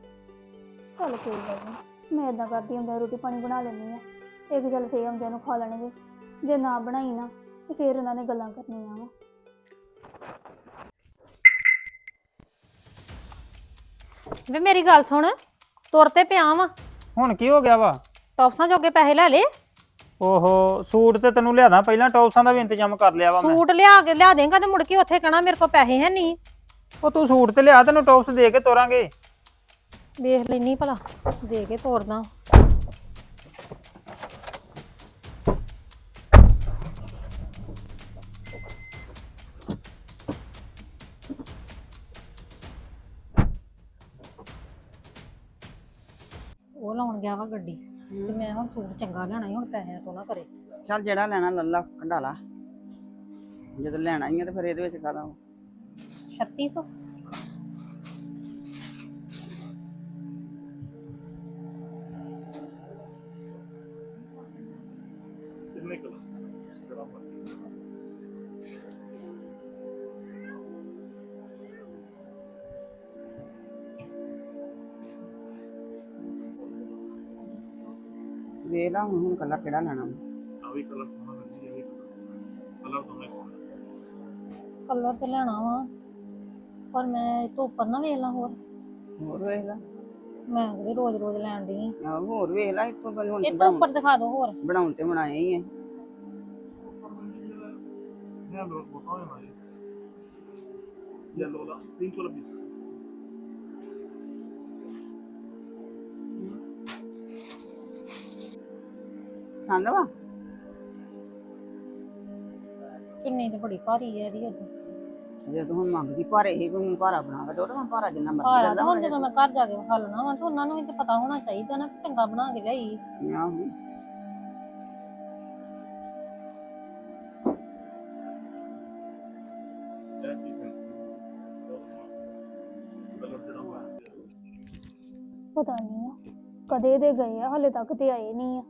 ਚੱਲ ਕੋਈ ਗੱਲ ਨਹੀਂ ਮੈਂ ਇਦਾਂ ਕਰਦੀ ਹੁੰਦਾ ਰੋਟੀ ਪਾਣੀ ਬਣਾ ਲੈਂਦੀ ਆ। ਇੱਕ ਚੱਲ ਫੇਰ ਹੁੰਦਿਆਂ ਨੂੰ ਖਾ ਲੈਣਗੇ। ਜੇ ਨਾ ਬਣਾਈ ਨਾ ਤੇ ਫੇਰ ਉਹਨਾਂ ਨੇ ਗੱਲਾਂ ਕਰਨੀਆਂ ਵਾ। ਵੇ ਮੇਰੀ ਗੱਲ ਸੁਣ ਤੁਰ ਤੇ ਪਿਆ ਵਾ। ਹੁਣ ਕੀ ਹੋ ਗਿਆ ਵਾ? ਟੌਪਸਾਂ ਜੋਗੇ ਪੈਸੇ ਲੈ ਲੇ ਓਹੋ ਸੂਟ ਤੇ ਤੈਨੂੰ ਲਿਆਦਾ ਪਹਿਲਾਂ ਟੌਪਸਾਂ ਦਾ ਵੀ ਇੰਤਜ਼ਾਮ ਕਰ ਲਿਆ ਵਾ ਮੈਂ। ਸੂਟ ਲਿਆ ਕੇ ਲਿਆ ਦੇਂਗਾ ਤੇ ਮੁੜ ਕੇ ਉੱਥੇ ਕਹਣਾ ਮੇਰੇ ਕੋਲ ਪੈਸੇ ਹੈ ਨਹੀਂ। ਉਹ ਤੂੰ ਸੂਟ ਤੇ ਲਿਆ ਤੈਨੂੰ ਟੌਪਸ ਦੇ ਕੇ ਤੋਰਾਂਗੇ। ਵੇਖ ਲੈਨੀ ਭਲਾ ਦੇ ਕੇ ਤੋਰਦਾ। ਉਹ ਲਾਉਣ ਗਿਆ ਵਾ ਗੱਡੀ ਤੇ ਮੈਂ ਹੁਣ ਸੂਟ ਚੰਗਾ ਲੈਣਾ ਹੁਣ ਪੈਸਿਆਂ ਤੋਂ ਨਾ ਕਰੇ। ਚੱਲ ਜਿਹੜਾ ਲੈਣਾ ਲੱਲਾ ਕਢਾ ਲਾ ਜਦੋਂ ਲੈਣਾ ਹੀ ਆ ਤੇ ਫਿਰ ਇਹਦੇ ਵਿੱਚ ਕਾਹਦਾ 3600 ਵੇਖ ਲਾ ਹੁਣ ਹੁਣ ਕੱਲਾ ਕਿਹੜਾ ਲੈਣਾ ਵਾ। ਆ ਵੀ ਕਲਰ ਸੋਹਣਾ ਲੱਗਦੀ ਕਲਰ ਕਲਰ ਤੇ ਲੈਣਾ ਵਾ ਪਰ ਮੈਂ ਇਹ ਤੋਂ ਉੱਪਰ ਨਾ ਵੇਖ ਲਾਂ ਹੋਰ। ਹੋਰ ਵੇਖ ਲਾ। ਮੈਂ ਕਿਹੜੇ ਰੋਜ਼ ਰੋਜ਼ ਲੈਣ ਦੀ ਆਹੋ ਹੋਰ ਵੇਖ ਲਾ ਇੱਥੋਂ ਬੰਦ ਹੁਣ ਇਹ ਤੋਂ ਬਣਾਉਣ ਉੱਪਰ ਦਿਖਾ ਦਿਓ ਹੋਰ। ਬਣਾਉਣ ਤੇ ਬਣਾਏ ਹੀ ਐ ਇਹ ਲੋ ਬੋਟਾ ਹੈ ਮਾਰੀ ਯੈਲੋ ਲਾ ਪਿੰਕ ਵਾਲਾ ਵੀ ਸੰਦ ਵਾ? ਚੁੰਨੀ ਤੇ ਬੜੀ ਭਾਰੀ ਹੈ ਇਹਦੀ ਅੱਜ। ਜੇ ਤੂੰ ਹੁਣ ਮੰਗਦੀ ਭਾਰੇ ਹੀ ਤੂੰ ਭਾਰਾ ਬਣਾ ਕੇ ਦੋ ਤੇ ਮੈਂ ਭਾਰਾ ਜਿੰਨਾ ਮਰਜ਼ੀ ਭਾਰਾ ਤਾਂ ਹੁਣ ਜਦੋਂ ਮੈਂ ਘਰ ਜਾ ਕੇ ਵਿਖਾ ਲੈਣਾ ਵਾ ਤੇ ਉਹਨਾਂ ਨੂੰ ਵੀ ਤੇ ਪਤਾ ਹੋਣਾ ਚਾਹੀਦਾ ਨਾ ਕਿ ਚੰਗਾ ਬਣਾ ਕੇ ਲਿਆਈ। ਆਹੋ। ਪਤਾ ਨਹੀਂ ਆ ਕਦੇ ਦੇ ਗਏ ਆ ਹਲੇ ਤੱਕ ਤੇ ਆਏ ਨਹੀਂ ਆ।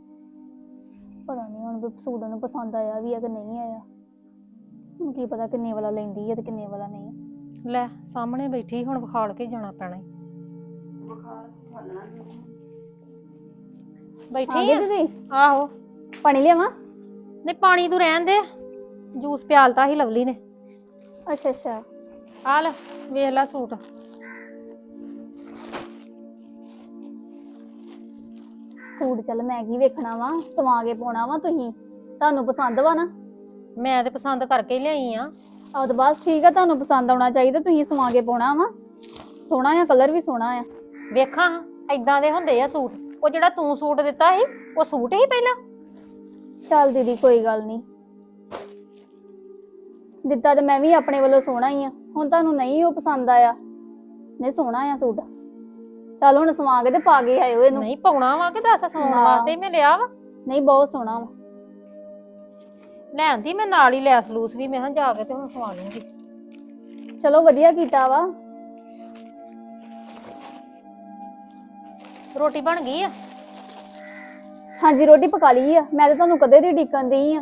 ਪਤਾ ਨਹੀਂ ਹੁਣ ਵੀ ਸੂਟ ਨੂੰ ਪਸੰਦ ਆਇਆ ਵੀ ਆ ਕਿ ਨਹੀਂ ਆਇਆ। ਹੁਣ ਕੀ ਪਤਾ ਕਿੰਨੇ ਵਾਲਾ ਲੈਂਦੀ ਆ ਤੇ ਕਿੰਨੇ ਵਾਲਾ ਨਹੀਂ। ਲੈ ਸਾਹਮਣੇ ਬੈਠੀ ਹੁਣ ਵਿਖਾਲ ਕੇ ਜਾਣਾ ਪੈਣਾ ਈ। ਬੈਠੀ ਆ? ਦੀਦੀ? ਆਹੋ। ਪਾਣੀ ਲਿਆਵਾਂ? ਨਹੀਂ ਪਾਣੀ ਤੂੰ ਰਹਿਣ ਦੇ। ਜੂਸ ਪਿਆਲਤਾ ਸੀ ਲਵਲੀ ਨੇ। ਅੱਛਾ ਅੱਛਾ। ਆ ਲੈ ਵੇਖ ਲੈ ਸੂਟ। ਸੂਟ ਚੱਲ ਮੈਂ ਕੀ ਵੇਖਣਾ ਵਾ ਸਵਾ ਕੇ ਪਾਉਣਾ ਵਾ ਤੁਸੀਂ? ਤੁਹਾਨੂੰ ਪਸੰਦ ਵਾ ਨਾ? ਮੈਂ ਤੇ ਪਸੰਦ ਕਰਕੇ ਹੀ ਲਿਆਈ ਆ। ਆਹ ਤਾਂ ਬਸ ਠੀਕ ਆ ਤੁਹਾਨੂੰ ਪਸੰਦ ਆਉਣਾ ਚਾਹੀਦਾ ਤੁਸੀਂ ਸਵਾ ਕੇ ਪਾਉਣਾ ਵਾ। ਸੋਹਣਾ ਆ ਕਲਰ ਵੀ ਸੋਹਣਾ ਆ। ਵੇਖਾਂ ਐਦਾਂ ਦੇ ਹੁੰਦੇ ਆ ਸੂਟ। ਉਹ ਜਿਹੜਾ ਤੂੰ ਸੂਟ ਦਿੱਤਾ ਸੀ ਉਹ ਸੂਟ ਹੀ ਪਹਿਲਾਂ? ਚੱਲ ਦੀਦੀ ਕੋਈ ਗੱਲ ਨਹੀਂ। ਦਿੱਤਾ ਤੇ ਮੈਂ ਵੀ ਆਪਣੇ ਵੱਲੋਂ ਸੋਹਣਾ ਹੀ ਆ। ਹੁਣ ਤੁਹਾਨੂੰ ਨਹੀਂ ਉਹ ਪਸੰਦ ਆਇਆ। ਨਹੀਂ ਸੋਹਣਾ ਆ ਸੂਟ। ਚੱਲ ਹੁਣ ਸਵਾ ਕੇ ਤੇ ਪਾ ਕੇ ਆਇਓ ਇਹਨੂੰ। ਨਹੀਂ ਪਾਉਣਾ ਵਾ ਕਿ ਦੱਸ ਸੌਣ ਨਾ। ਵਾਸਤੇ ਹੀ ਮੈਂ ਲਿਆ ਵਾ? ਨਹੀਂ ਬਹੁਤ ਸੋਹਣਾ ਵਾ। ਲੈ ਆਂਦੀ ਮੈਂ ਨਾਲ ਹੀ ਲੈਸ ਲੂਸ ਵੀ ਮੈਂ ਹਾਂ ਜਾ ਕੇ ਤੇ ਹੁਣ ਸਵਾ ਲੂੰਗੀ। ਚਲੋ ਵਧੀਆ ਕੀਤਾ ਵਾ। ਰੋਟੀ ਬਣ ਗਈ ਆ? ਹਾਂਜੀ ਰੋਟੀ ਪਕਾ ਲਈ ਆ। ਮੈਂ ਤਾਂ ਤੁਹਾਨੂੰ ਕਦੇ ਦੀ ਡੀਕਨ ਦੀ ਆ।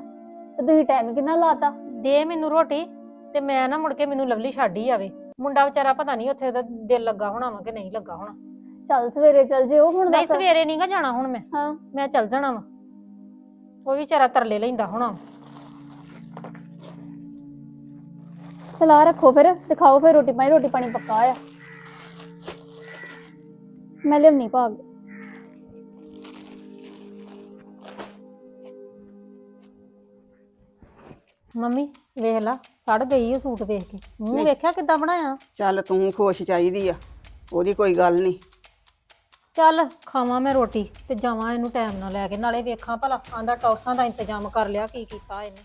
ਤੇ ਤੁਸੀਂ ਟਾਈਮ ਕਿੰਨਾ ਲਾਤਾ? ਦੇ ਮੈਨੂੰ ਰੋਟੀ ਤੇ ਮੈਂ ਨਾ ਮੁੜ ਕੇ ਮੈਨੂੰ ਲਵਲੀ ਛੱਡ ਹੀ ਆਵੇ। ਮੁੰਡਾ ਵਿਚਾਰਾ ਪਤਾ ਨਹੀਂ ਉੱਥੇ ਉਹਦਾ ਦਿਲ ਲੱਗਾ ਹੋਣਾ ਵਾ ਕਿ ਨਹੀਂ ਲੱਗਾ ਹੋਣਾ। ਚੱਲ ਸਵੇਰੇ ਚੱਲ ਜਿਓ ਹੁਣ ਨਹੀਂ ਦੱਸ। ਸਵੇਰੇ ਨਹੀਂਗਾ ਜਾਣਾ ਹੁਣ ਮੈਂ। ਹਾਂ। ਮੈਂ ਚੱਲ ਜਾਣਾ ਵਾ। ਉਹ ਵੀ ਵਿਚਾਰਾ ਤਰਲੇ ਲੈਂਦਾ ਹੋਣਾ। ਚਲਾ ਰੱਖੋ ਫਿਰ ਦਿਖਾਓ ਫਿਰ ਰੋਟੀ ਪਾਣੀ ਰੋਟੀ ਪਾਣੀ ਪੱਕਾ ਆ। ਮੈਂ ਲਿਆਉਣੀ ਭਾਗ। ਮੰਮੀ ਵੇਖ ਲਾ ਸੜ ਗਈ ਉਹ ਸੂਟ ਵੇਖ ਕੇ। ਮੂੰਹ। ਵੇਖਿਆ ਕਿੱਦਾਂ ਬਣਾਇਆ? ਚੱਲ ਤੂੰ ਖੁਸ਼ ਚਾਹੀਦੀ ਆ ਉਹਦੀ ਕੋਈ ਗੱਲ ਨਹੀਂ ਚੱਲ ਖਾਵਾਂ ਮੈਂ ਰੋਟੀ ਤੇ ਜਾਵਾਂ ਇਹਨੂੰ ਟਾਈਮ ਨਾਲ ਲੈ ਕੇ, ਨਾਲੇ ਵੇਖਾਂ ਭਲਾ ਆਂਦਾ ਟੌਸਾਂ ਦਾ ਇੰਤਜ਼ਾਮ ਕਰ ਲਿਆ, ਕੀ ਕੀਤਾ ਇਹਨੇ।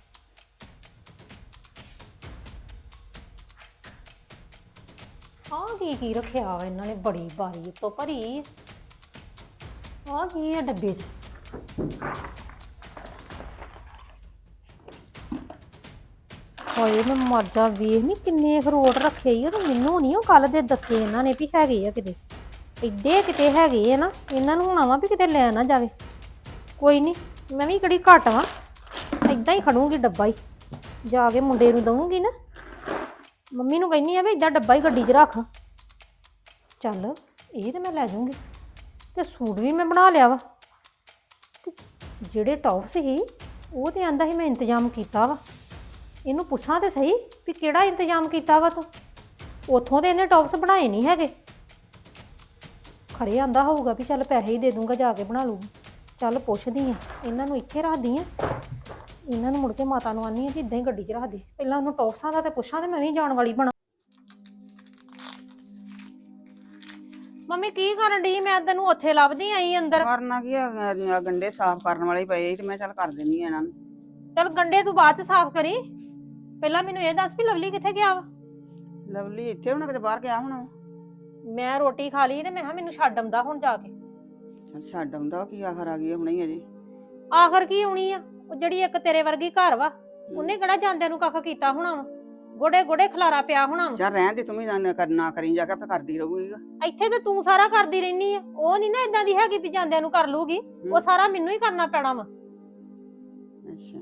ਆਹ ਕੀ ਕੀ ਰੱਖਿਆ ਵਾ ਇਹਨਾਂ ਨੇ ਬੜੀ ਬਾਰੀ ਤੋਂ ਭਰੀ। ਆਹ ਕੀ ਹੈ ਡੱਬੇ 'ਚ? ਹੋਏ, ਮੈਂ ਮਰ ਜਾ, ਵੇਖ ਨੀ ਕਿੰਨੇ ਅਖਰੋਟ ਰੱਖੇ ਈ ਉਹ ਤੇ ਮੈਨੂੰ ਨਹੀਂ ਉਹ ਕੱਲ ਦੇ ਦੱਸੇ ਇਹਨਾਂ ਨੇ ਵੀ ਹੈਗੇ ਆ ਕਿਤੇ। ਇੱਡੇ ਕਿਤੇ ਹੈਗੇ ਆ ਨਾ, ਇਹਨਾਂ ਨੂੰ ਹੁਣ ਵਾ ਵੀ ਕਿਤੇ ਲੈ ਨਾ ਜਾਵੇ। ਕੋਈ ਨਹੀਂ ਮੈਂ ਵੀ ਕਿਹੜੀ ਘੱਟ ਵਾਂ। ਏਦਾਂ ਹੀ ਖੜੂੰਗੀ ਡੱਬਾ ਹੀ। ਜਾ ਕੇ ਮੁੰਡੇ ਨੂੰ ਦਊਂਗੀ ਨਾ। ਮੰਮੀ ਨੂੰ ਕਹਿੰਨੀ ਆ ਵੀ ਏਦਾਂ ਡੱਬਾ ਹੀ ਗੱਡੀ 'ਚ ਰੱਖ। ਚੱਲ, ਇਹ ਤੇ ਮੈਂ ਲੈ ਜਾਊਂਗੀ। ਤੇ ਸੂਟ ਵੀ ਮੈਂ ਬਣਾ ਲਿਆ ਵਾ। ਤੇ ਜਿਹੜੇ ਟੌਪ ਸੀ, ਉਹ ਤੇ ਆਂਦਾ ਸੀ ਮੈਂ ਇੰਤਜ਼ਾਮ ਕੀਤਾ ਵਾ। ਇਹਨੂੰ ਪੁੱਛਾਂ ਤੇ ਸਹੀ ਵੀ ਕਿਹੜਾ ਇੰਤਜ਼ਾਮ ਕੀਤਾ ਵਾ ਤੂੰ? ਉਥੋਂ ਤੇ ਇਹਨੇ ਟੌਪਸ ਬਣਾਏ ਨਹੀਂ ਹੈਗੇ। ਖਰੇ ਆਂਦਾ ਹੋਊਗਾ ਵੀ ਚੱਲ ਪੈਸੇ ਹੀ ਦੇ ਦੂੰਗਾ ਜਾ ਕੇ ਬਣਾ ਲੂਗੀ ਚੱਲ ਪੁੱਛਦੀ ਆ ਇਹਨਾਂ ਨੂੰ ਇੱਥੇ ਰੱਖਦੀ ਆ। ਇਹਨਾਂ ਨੂੰ ਮੁੜ ਕੇ ਮਾਤਾ ਨੂੰ ਆਨੀ ਆ ਕਿ ਇਦਾਂ ਹੀ ਗੱਡੀ 'ਚ ਰੱਖ ਦੇ। ਪਹਿਲਾਂ ਉਹਨੂੰ ਟੌਪਸਾਂ ਦਾ ਤੇ ਪੁੱਛਾਂ ਤੇ ਮੈਂ ਵੀ ਜਾਣ ਵਾਲੀ ਬਣਾ। ਮੰਮੀ ਕੀ ਕਰਨ ਡਈ? ਮੈਂ ਤੈਨੂੰ ਉੱਥੇ ਲੱਭਦੀ ਆਈ ਅੰਦਰ। ਕਰਨਾ ਕੀ ਆ ਗੰਡੇ ਸਾਫ਼ ਕਰਨ ਵਾਲੇ ਹੀ ਪਏ ਸੀ ਤੇ ਮੈਂ ਚੱਲ ਕਰ ਦਿੰਨੀ ਆ ਇਹਨਾਂ ਨੂੰ। ਚੱਲ ਗੰਡੇ ਤੂੰ ਬਾਅਦ 'ਚ ਸਾਫ਼ ਕਰੀ। ਪਹਿਲਾਂ ਮੈਨੂੰ ਇਹ ਦੱਸ ਵੀ ਲਵਲੀ ਕਿੱਥੇ ਗਿਆ ਵਾ? ਲਵਲੀ ਇੱਥੇ ਹੁਣ ਕਿਤੇ ਬਾਹਰ ਗਿਆ ਹੋਣਾ ਮੈਂ ਰੋਟੀ ਖਾ ਲਈ ਤੇ ਮੈਂ ਕਿਹਾ ਮੈਨੂੰ ਛੱਡ ਆਉਂਦਾ ਹੁਣ ਜਾ ਕੇ। ਚੱਲ ਛੱਡ ਆਉਂਦਾ ਉਹ ਕੀ ਆਖਰ ਆ ਗਈ ਹੁਣੇ ਹੀ ਅਜੇ? ਆਖਰ ਕੀ ਆਉਣੀ ਆ? ਉਹ ਜਿਹੜੀ ਇੱਕ ਤੇਰੇ ਵਰਗੀ ਘਰ ਵਾ ਉਹਨੇ ਕਿਹੜਾ ਜਾਂਦਿਆਂ ਨੂੰ ਕੱਖ ਕੀਤਾ ਹੋਣਾ ਵਾ? ਗੋਡੇ ਗੋਡੇ ਖਲਾਰਾ ਪਿਆ ਹੋਣਾ ਵਾ। ਚੱਲ ਰਹਿਣ ਦੇ ਤੂੰ ਵੀ ਨਾ ਕਰਨਾ ਕਰੀ ਜਾ ਕੇ ਆਪੇ ਕਰਦੀ ਰਹੂਗੀ ਇੱਥੇ ਤੇ ਤੂੰ ਸਾਰਾ ਕਰਦੀ ਰਹਿਨੀ ਆ। ਉਹ ਨਹੀਂ ਨਾ ਇਦਾਂ ਦੀ ਹੈਗੀ ਵੀ ਜਾਂਦਿਆਂ ਨੂੰ ਕਰ ਲੂਗੀ। ਉਹ ਸਾਰਾ ਮੈਨੂੰ ਹੀ ਕਰਨਾ ਪੈਣਾ ਵਾ। ਅੱਛਾ।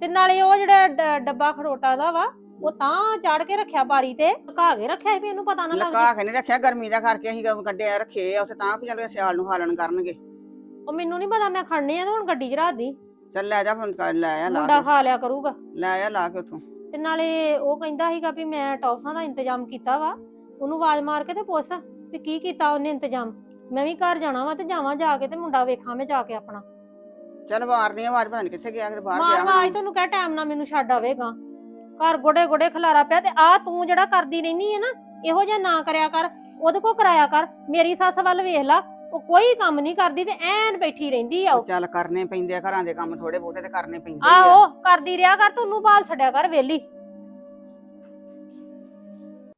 ਤੇ ਨਾਲੇ ਉਹ ਜਿਹੜਾ ਡ- ਡੱਬਾ ਖੜੋਟਾ ਦਾ ਵਾ ਉਹ ਤਾਂ ਚੜ ਕੇ ਰੱਖਿਆ ਬਾਰੀ ਤੇ ਲੁਕਾ ਕੇ ਰੱਖਿਆ ਸੀ ਵੀ ਇਹਨੂੰ ਪਤਾ ਨਾ ਲੱਗ ਲਕਾ ਕੇ ਨਹੀਂ ਰੱਖਿਆ ਗਰਮੀ ਦਾ ਕਰਕੇ ਅਸੀਂ ਗ- ਕੱਢਿਆ ਰੱਖੇ ਆ ਉੱਥੇ ਤਾਂ ਵੀ ਚੱਲ ਸਿਆਲ ਨੂੰ ਹਾਲਣ ਕਰਨਗੇ। ਉਹ ਮੈਨੂੰ ਨਹੀਂ ਪਤਾ ਮੈਂ ਖੜਨੇ ਆ ਤੇ ਹੁਣ ਗੱਡੀ 'ਚ ਰੱਖ ਦੀ। ਚੱਲ ਲੈ ਜਾ ਹੁਣ ਕਰ- ਲੈ ਆ ਲਾ ਮੁੰਡਾ ਕੇ। ਖਾ ਲਿਆ ਕਰੂਗਾ। ਲੈ ਆ ਲਾ ਕੇ ਉੱਥੋਂ। ਤੇ ਨਾਲੇ ਉਹ ਕਹਿੰਦਾ ਸੀਗਾ ਵੀ ਮੈਂ ਟੌਪਸਾਂ ਦਾ ਇੰਤਜ਼ਾਮ ਕੀਤਾ ਵਾ ਉਹਨੂੰ ਆਵਾਜ਼ ਮਾਰ ਕੇ ਤੇ ਪੁੱਛ ਵੀ ਕੀ ਕੀਤਾ ਉਹਨੇ ਇੰਤਜ਼ਾਮ। ਮੈਂ ਵੀ ਘਰ ਜਾਣਾ ਵਾ ਤੇ ਜਾਵਾਂ ਜਾ ਕੇ ਤੇ ਮੁੰਡਾ ਵੇਖਾਂ ਮੈਂ ਜਾ ਕੇ ਆਪਣਾ। ਚੱਲ ਮਾਰਨੀ ਆਵਾਜ਼ ਪਤਾ ਨੀ ਕਿੱਥੇ ਗਿਆ ਕਿਤੇ ਬਾਹਰ ਮਾਂ ਗਿਆ ਆਵਾਜ਼ ਹੋਣਾ। ਤੈਨੂੰ ਕਹਿ ਟਾਈਮ ਨਾਲ ਮੈਨੂੰ ਛੱਡ ਆਵੇਗਾ। ਘਰ ਗੋਡੇ ਗੋਡੇ ਖਲਾਰਾ ਪਿਆ ਤੇ ਆ ਤੂੰ ਜਿਹੜਾ ਕਰਦੀ ਰਹਿਨੀ ਹੈ ਨਾ ਇਹੋ ਜਿਹਾ ਨਾ ਕਰਿਆ ਕਰ ਉਹਦੇ ਕੋ ਕਰਾਇਆ ਕਰ ਮੇਰੀ ਸੱਸ ਵੱਲ ਵੇਖ ਲਾ ਉਹ ਕੋਈ ਕੰਮ ਨਹੀਂ ਕਰਦੀ ਤੇ ਐਨ ਬੈਠੀ ਰਹਿੰਦੀ ਆ ਉਹ। ਚੱਲ ਕਰਨੇ ਪੈਂਦੇ ਆ ਘਰਾਂ ਦੇ ਕੰਮ ਥੋੜੇ ਬਹੁਤੇ ਤੇ ਕਰਨੇ ਪੈਂਦੇ ਆ। ਆਹੋ ਕਰਦੀ ਰਿਹਾ ਕਰ ਤੂੰ ਨੂੰ ਬਾਲ ਛੱਡਿਆ ਕਰ ਵੇਲੀ